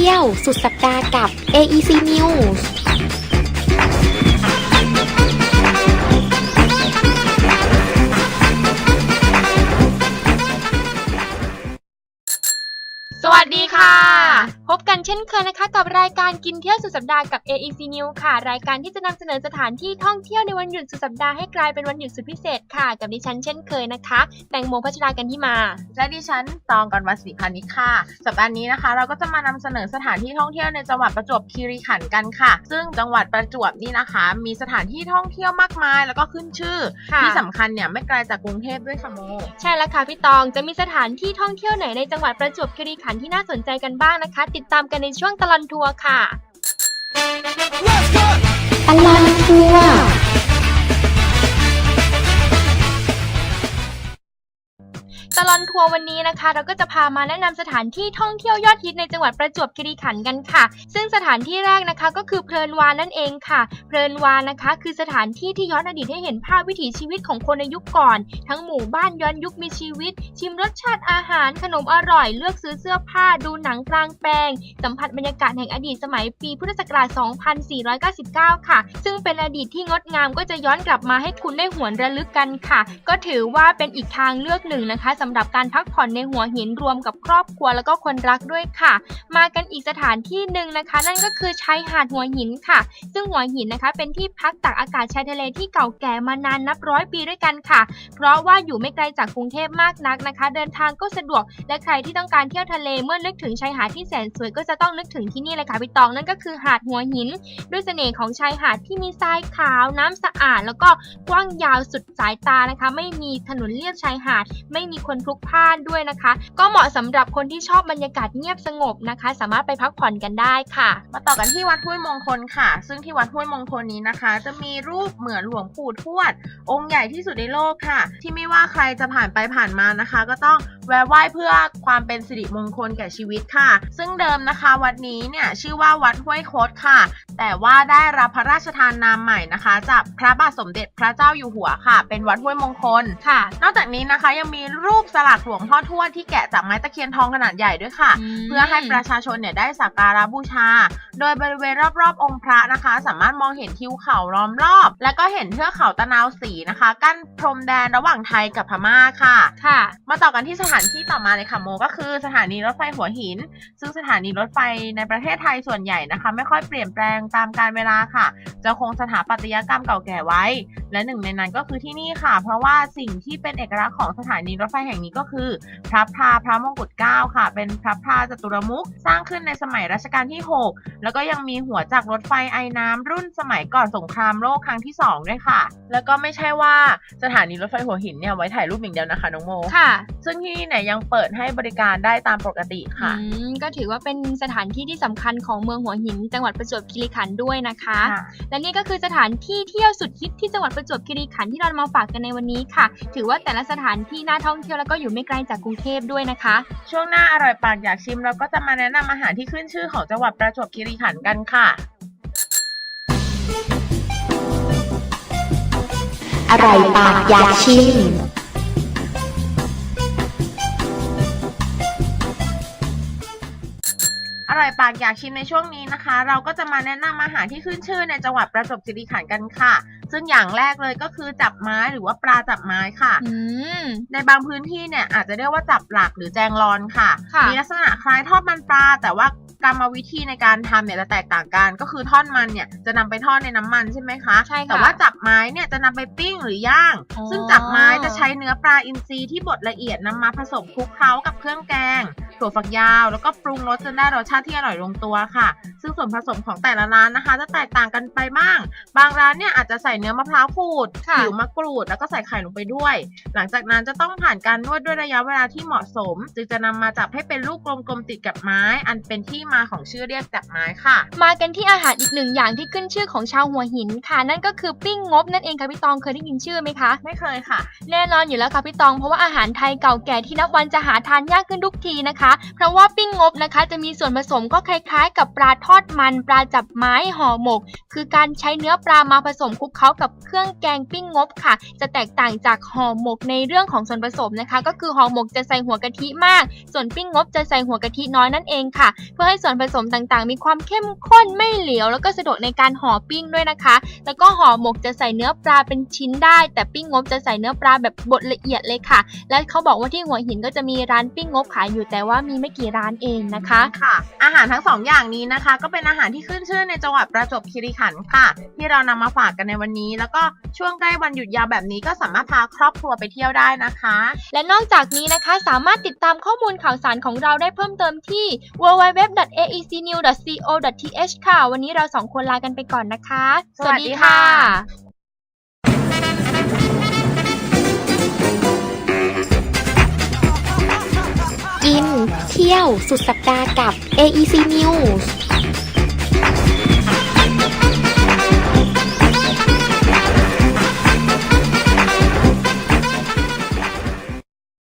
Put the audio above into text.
ที่ยว สุดสัปดาห์กับ AEC News บกันเช่นเคยนะคะ กับรายการกินเที่ยวสุดสัปดาห์กับ AEC News ค่ะ รายการที่จะนำเสนอสถานที่ท่องเที่ยวในวันหยุดสุดสัปดาห์ให้กลายเป็นวันหยุดสุดพิเศษค่ะ กับดิฉันเช่นเคยนะคะ แตงโมพัชรากันที่มา และดิฉันตองกอนวัสิพานิชค่ะ สัปดาห์นี้นะคะ เราก็จะมานำเสนอสถานที่ท่องเที่ยวในจังหวัดประจวบคีรีขันธ์กันค่ะ ซึ่งจังหวัดประจวบนี่นะคะ มีสถานที่ท่องเที่ยวมากมาย แล้วก็ขึ้นชื่อค่ะที่สำคัญเนี่ยไม่ไกลจากกรุงเทพด้วยค่ะโมใช่แล้วค่ะพี่ตองจะมีสถานที่ท่องเที่ยวไหนในจังหวัดประจวบคีรีขันธ์ที่น่าสนใจกันบ้างนะคะ ติดตามกันในช่วงตลอนทัวร์ค่ะ ตลอนทัวร์ ตลอนทัวร์วันนี้นะคะ เราก็จะพามาแนะนำสถานที่ท่องเที่ยวยอดฮิตในจังหวัดประจวบคีรีขันธ์กันค่ะ ซึ่งสถานที่แรกนะคะก็คือเพลินวานนั่นเองค่ะ เพลินวานนะคะ คือสถานที่ที่ย้อนอดีตให้เห็นภาพวิถีชีวิตของคนในยุคก่อน ทั้งหมู่บ้านย้อนยุคมีชีวิต ชิมรสชาติอาหาร ขนมอร่อย เลือกซื้อเสื้อผ้าดูหนังกลางแปลง สัมผัสบรรยากาศแห่งอดีตสมัยปีพุทธศักราช 2499 ค่ะ ซึ่งเป็นอดีตที่งดงามก็จะย้อนกลับมาให้คุณได้หวนระลึกกันค่ะ ก็ถือว่าเป็นอีกทางเลือกหนึ่งนะคะสำหรับการพักผ่อนในหัวหินรวมกับครอบครัวแล้วก็คนรักด้วยค่ะ มากันอีกสถานที่หนึ่งนะคะ นั่นก็คือชายหาดหัวหินค่ะ ซึ่งหัวหินนะคะเป็นที่พักตากอากาศชายทะเลที่เก่าแก่มานานนับร้อยปีด้วยกันค่ะ เพราะว่าอยู่ไม่ไกลจากกรุงเทพมากนักนะคะ เดินทางก็สะดวก และใครที่ต้องการเที่ยวทะเลเมื่อนึกถึงชายหาดที่แสนสวยก็จะต้องนึกถึงที่นี่เลยค่ะพี่ตองนั่นก็คือหาดหัวหิน ด้วยเสน่ห์ของชายหาดที่มีทรายขาวน้ำสะอาด แล้วก็กว้างยาวสุดสายตานะคะ ไม่มีถนนเลียบชายหาด ไม่มีคนพลุกพล่านด้วยนะคะ ก็เหมาะสำหรับคนที่ชอบบรรยากาศเงียบสงบนะคะ สามารถไปพักผ่อนกันได้ค่ะ มาต่อกันที่วัดห้วยมงคลค่ะ ซึ่งที่วัดห้วยมงคลนี้นะคะ จะมีรูปเหมือนหลวงปู่ทวด องค์ใหญ่ที่สุดในโลกค่ะ ที่ไม่ว่าใครจะผ่านไปผ่านมานะคะ ก็ต้อง แวะไหว้เพื่อความเป็นสิริมงคลแก่ชีวิตค่ะ ซึ่งเดิมนะคะ วัดนี้เนี่ยชื่อว่าวัดห้วยคดค่ะ แต่ว่าได้รับพระราชทานนามใหม่นะคะ จากพระบาทสมเด็จพระเจ้าอยู่หัวค่ะ เป็นวัดห้วยมงคลค่ะ นอกจากนี้นะคะยังมีรูปสลักหลวงพ่อทวดที่แกะจากไม้ตะเคียนทองขนาดใหญ่ด้วยค่ะ เพื่อให้ประชาชนเนี่ยได้สักการะบูชา โดยบริเวณรอบๆ องค์พระนะคะ สามารถมองเห็นทิวเขาล้อมรอบ และก็เห็นเทือกเขาตะนาวสีนะคะ กั้นพรมแดนระหว่างไทยกับพม่าค่ะ ค่ะ มาต่อกันที่สถานที่ต่อมาเลยค่ะโม ก็คือสถานีรถไฟหัวหิน ซึ่งสถานีรถไฟในประเทศไทยส่วนใหญ่นะคะ ไม่ค่อยเปลี่ยนแปลงตามกาลเวลาค่ะ จะคงสถาปัตยกรรมเก่าแก่ไว้ และหนึ่งในนั้นก็คือที่นี่ค่ะ เพราะว่าสิ่งที่เป็นเอกลักษณ์ของสถานีรถไฟแห่งนี้ก็คือ พระพราพระมงกุฎเกล้าค่ะ เป็นพระพราจตุรมุขสร้างขึ้นในสมัยรัชกาลที่ 6 แล้วก็ยังมีหัวจากรถไฟไอ้น้ำรุ่นสมัยก่อนสงครามโลกครั้งที่2ด้วยค่ะ แล้วก็ไม่ใช่ว่าสถานีรถไฟหัวหินเนี่ยไว้ถ่ายรูปอย่างเดียวนะคะน้องโมค่ะ ซึ่งที่นี่เนี่ยยังเปิดให้บริการได้ตามปกติค่ะอืมก็ถือว่าเป็นสถานที่ที่สำคัญของเมืองหัวหิน จังหวัดประจวบคีรีขันธ์ด้วยนะคะค่ะและนี่ก็คือสถานที่เที่ยวสุดฮิตที่จังหวัดประจวบคีรีขันธ์ที่เรามาฝากกันในวันนี้ค่ะ ถือว่าแต่ละสถานที่น่าท่องเที่ยวแล้วก็อยู่ไม่ไกลจากกรุงเทพด้วยนะคะ ช่วงหน้าอร่อยปากอยากชิมเราก็จะมาแนะนำอาหารที่ขึ้นชื่อของจังหวัดประจวบคีรีขันธ์กันค่ะอร่อยปากอยากชิม อร่อยปากอยากชิมในช่วงนี้นะคะ เราก็จะมาแนะนำอาหารที่ขึ้นชื่อในจังหวัดประจวบคีรีขันธ์กันค่ะ ซึ่งอย่างแรกเลยก็คือจับไม้หรือว่าปลาจับไม้ค่ะอืมในบางพื้นที่เนี่ยอาจจะเรียกว่าจับหลักหรือแจงรอนค่ะค่ะมีลักษณะคล้ายทอดมันปลา แต่ว่ากรรมวิธีในการทำเนี่ยจะแตกต่างกัน ก็คือทอดมันเนี่ยจะนำไปทอดในน้ำมันใช่ไหมคะใช่ค่ะแต่ว่าจับไม้เนี่ยจะนำไปปิ้งหรือย่างอ๋อซึ่งจับไม้จะใช้เนื้อปลาอินทรีที่บดละเอียดนำมาผสมคลุกเคล้ากับเครื่องแกง ถั่วฝักยาว แล้วก็ปรุงรสจนได้รสชาติที่อร่อยลงตัวค่ะ ซึ่งส่วนผสมของแต่ละร้านนะคะ จะแตกต่างกันไปบ้าง บางร้านเนี่ยอาจจะใส่เนื้อมะพร้าวขูดค่ะผิวมะกรูด แล้วก็ใส่ไข่ลงไปด้วย หลังจากนั้นจะต้องผ่านการนวดด้วยระยะเวลาที่เหมาะสม จึงจะนำมาจับให้เป็นลูกกลมๆติดกับไม้ อันเป็นที่มาของชื่อเรียกจับไม้ค่ะ มากันที่อาหารอีกหนึ่งอย่างที่ขึ้นชื่อของชาวหัวหินค่ะ นั่นก็คือปิ้งงบนั่นเองค่ะพี่ตองเคยได้ยินชื่อไหมคะ ไม่เคยค่ะ แน่นอนอยู่แล้วค่ะพี่ตองเพราะว่าอาหารไทยเก่าแก่ที่นับวันจะหาทานยากขึ้นทุกทีนะคะเพราะว่าปิ้งงบนะคะ จะมีส่วนผสมก็คล้ายๆ กับปลาทอดมันปลาจับไม้ห่อหมก คือการใช้เนื้อปลามาผสมคลุกเคล้ากับเครื่องแกงปิ้งงบค่ะ จะแตกต่างจากห่อหมกในเรื่องของส่วนผสมนะคะ ก็คือห่อหมกจะใส่หัวกะทิมาก ส่วนปิ้งงบจะใส่หัวกะทิน้อยนั่นเองค่ะ เพื่อให้ส่วนผสมต่างๆ มีความเข้มข้นไม่เหลวแล้วก็สะดวกในการห่อปิ้งด้วยนะคะ แล้วก็ห่อหมกจะใส่เนื้อปลาเป็นชิ้นได้ แต่ปิ้งงบจะใส่เนื้อปลาแบบบดละเอียดเลยค่ะ และเขาบอกว่าที่หัวหินก็จะมีร้านปิ้งงบขายอยู่แต่ว่ามีไม่กี่ร้านเองนะคะค่ะ อาหารทั้งสองอย่างนี้นะคะ ก็เป็นอาหารที่ขึ้นชื่อในจังหวัดประจวบคีรีขันธ์ค่ะ ที่เรานำมาฝากกันในวันนี้ แล้วก็ช่วงใกล้วันหยุดยาวแบบนี้ก็สามารถพาครอบครัวไปเที่ยวได้นะคะ และนอกจากนี้นะคะสามารถติดตามข้อมูลข่าวสารของเราได้เพิ่มเติมที่ www.aecnews.co.th ค่ะ วันนี้เราสองคนลากันไปก่อนนะคะ สวัสดีค่ะิน เที่ยวสุดสัปดาห์กับ AEC News